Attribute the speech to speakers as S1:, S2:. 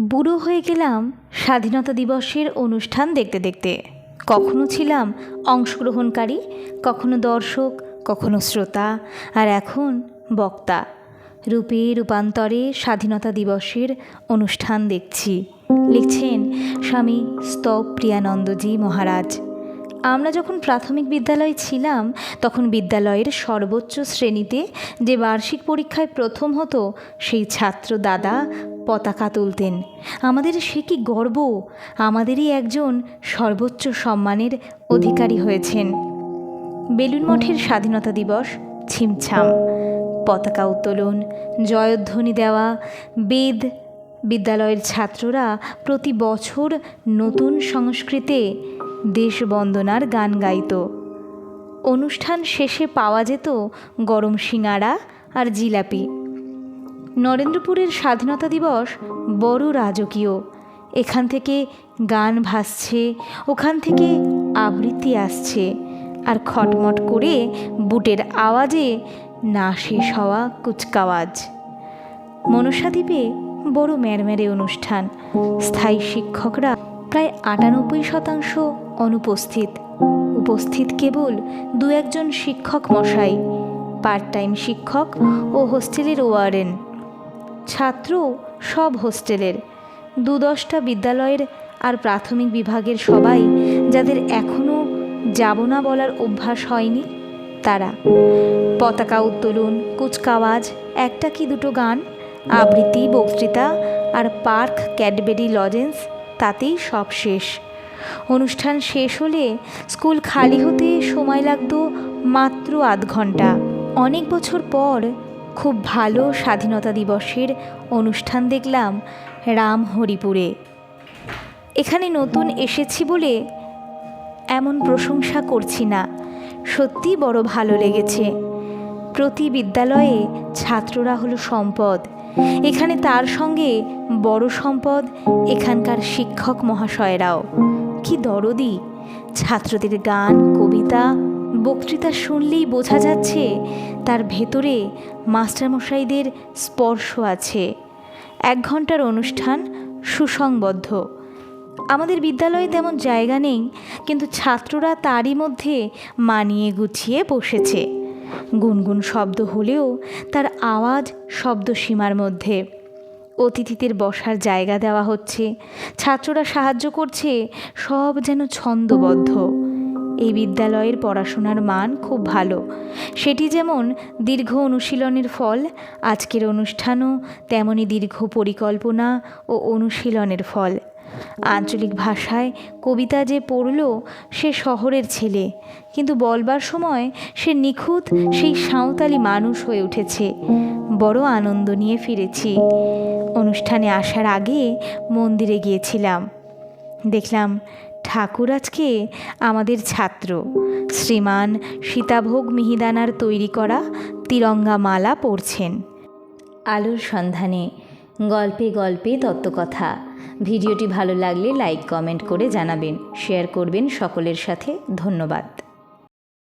S1: বুড়ো হয়ে গেলাম স্বাধীনতা দিবসের অনুষ্ঠান দেখতে দেখতে। কখনো ছিলাম অংশগ্রহণকারী, কখনো দর্শক, কখনো শ্রোতা, আর এখন বক্তা। রূপে রূপান্তরে স্বাধীনতা দিবসের অনুষ্ঠান দেখছি। লিখছেন স্বামী স্তব প্রিয়ানন্দজি মহারাজ। আমরা যখন প্রাথমিক বিদ্যালয়ে ছিলাম, তখন বিদ্যালয়ের সর্বোচ্চ শ্রেণীতে যে বার্ষিক পরীক্ষায় প্রথম হতো, সেই ছাত্র দাদা পতাকা তুলতেন। আমাদের সে কি গর্ব? আমাদেরই একজন সর্বোচ্চ সম্মানের অধিকারী হয়েছেন। বেলুন মঠের স্বাধীনতা দিবস, ছিমছাম। পতাকা উত্তোলন, জয়ধ্বনি দেওয়া, বেদ বিদ্যালয়ের ছাত্ররা প্রতি বছর নতুন সংস্কৃতে দেশবন্দনার গান গাইত। অনুষ্ঠান শেষে পাওয়া যেত গরম সিঙাড়া আর জিলাপি। নরেন্দ্রপুরের স্বাধীনতা দিবস বড় রাজকীয়। এখান থেকে গান ভাসছে, ওখান থেকে আবৃত্তি আসছে। আর খটমট করে বুটের আওয়াজে না শেষ হওয়া কুচকাওয়াজ। মনসাদ্বীপে বড় ম্যারম্যারে অনুষ্ঠান। স্থায়ী শিক্ষকরা প্রায় আটানব্বই শতাংশ অনুপস্থিত। উপস্থিত কেবল দু একজন শিক্ষক মশাই, পার্ট টাইম শিক্ষক ও হোস্টেলের ওয়ারেন। ছাত্র সব হোস্টেলের। দু দশটা বিদ্যালয়ের আর প্রাথমিক বিভাগের সবাই যাদের এখনও যাব না বলার অভ্যাস হয়নি, তারা। পতাকা উত্তোলন, কুচকাওয়াজ, একটা কি দুটো গান, আবৃত্তি, বক্তৃতা আর পার্ক, ক্যাডবেরি, লজেন্স, তাতেই সব শেষ। অনুষ্ঠান শেষ হলে স্কুল খালি হতে সময় লাগতো মাত্র আধ ঘণ্টা। অনেক বছর পর খুব ভালো স্বাধীনতা দিবসের অনুষ্ঠান দেখলাম রাম হরিপুরে এখানে নতুন এসেছি বলে এমন প্রশংসা করছি না। সত্যি বড় ভালো লেগেছে। প্রতি বিদ্যালয়ে ছাত্ররা হলো সম্পদ। এখানে তার সঙ্গে বড় সম্পদ এখানকার শিক্ষক মহাশয়রাও। কি দরদি। ছাত্রদের গান, কবিতা বক্তৃতা শুনলেই বোঝা যাচ্ছে তার ভেতরে মাস্টারমশাইদের স্পর্শ আছে। এক ঘণ্টার অনুষ্ঠান সুসংবদ্ধ। আমাদের বিদ্যালয়ে তেমন জায়গা নেই, কিন্তু ছাত্ররা তারই মধ্যে মানিয়ে গুছিয়ে বসেছে। গুনগুন শব্দ হলেও তার আওয়াজ শব্দসীমার মধ্যে। অতিথিদের বসার জায়গা দেওয়া হচ্ছে। ছাত্ররা সাহায্য করছে, সব যেন ছন্দবদ্ধ। এই বিদ্যালয়ের পড়াশোনার মান খুব ভালো। সেটি যেমন দীর্ঘ অনুশীলনের ফল, আজকের অনুষ্ঠানও তেমনই দীর্ঘ পরিকল্পনা ও অনুশীলনের ফল। আঞ্চলিক ভাষায় কবিতা যে পড়ল, সে শহরের ছেলে, কিন্তু বলবার সময় সে নিখুঁত সেই সাঁওতালি মানুষ হয়ে উঠেছে। বড় আনন্দ নিয়ে ফিরেছি। অনুষ্ঠানে আসার আগে মন্দিরে গিয়েছিলাম। দেখলাম ঠাকুর আজকে আমাদের ছাত্র। শ্রীমান সীতাভোগ মিহিদানার তৈরি করা তিরঙ্গা মালা পড়ছেন। আলোর সন্ধানে গল্পে গল্পে তত্ত্বকথা। ভিডিওটি ভালো লাগলে লাইক, কমেন্ট করে জানাবেন। শেয়ার করবেন সকলের সাথে। ধন্যবাদ।